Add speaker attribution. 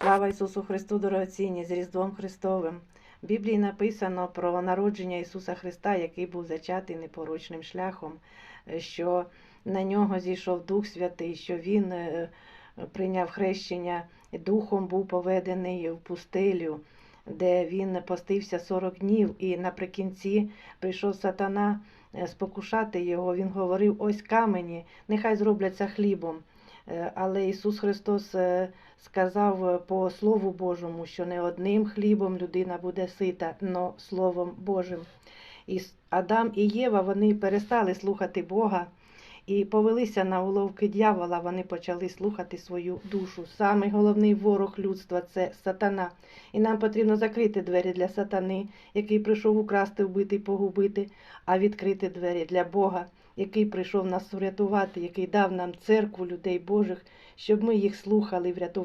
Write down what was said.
Speaker 1: Слава Ісусу Христу, дорогоцінні, з Різдвом Христовим. В Біблії написано про народження Ісуса Христа, який був зачатий непорочним шляхом, е, що на нього зійшов Дух Святий, що Він е, прийняв хрещення, Духом був поведений в пустелю, де він постився 40 днів, і наприкінці прийшов сатана е, спокушати його. Він говорив: ось камені, нехай зробляться хлібом. Е, Але Ісус Христос е, сказав е, по Слову Божому, що не одним хлібом людина буде сита, но Словом Божим. І Адам і Єва вони перестали слухати Бога і повелися на уловки дьявола, вони почали слухати свою душу. Самий головний ворог людства це сатана. І нам потрібно закрити двері для сатани, який прийшов украсти, вбити погубити, а відкрити двері для Бога, який прийшов нас врятувати, який дав нам церкву людей Божих, щоб ми їх слухали і врятували.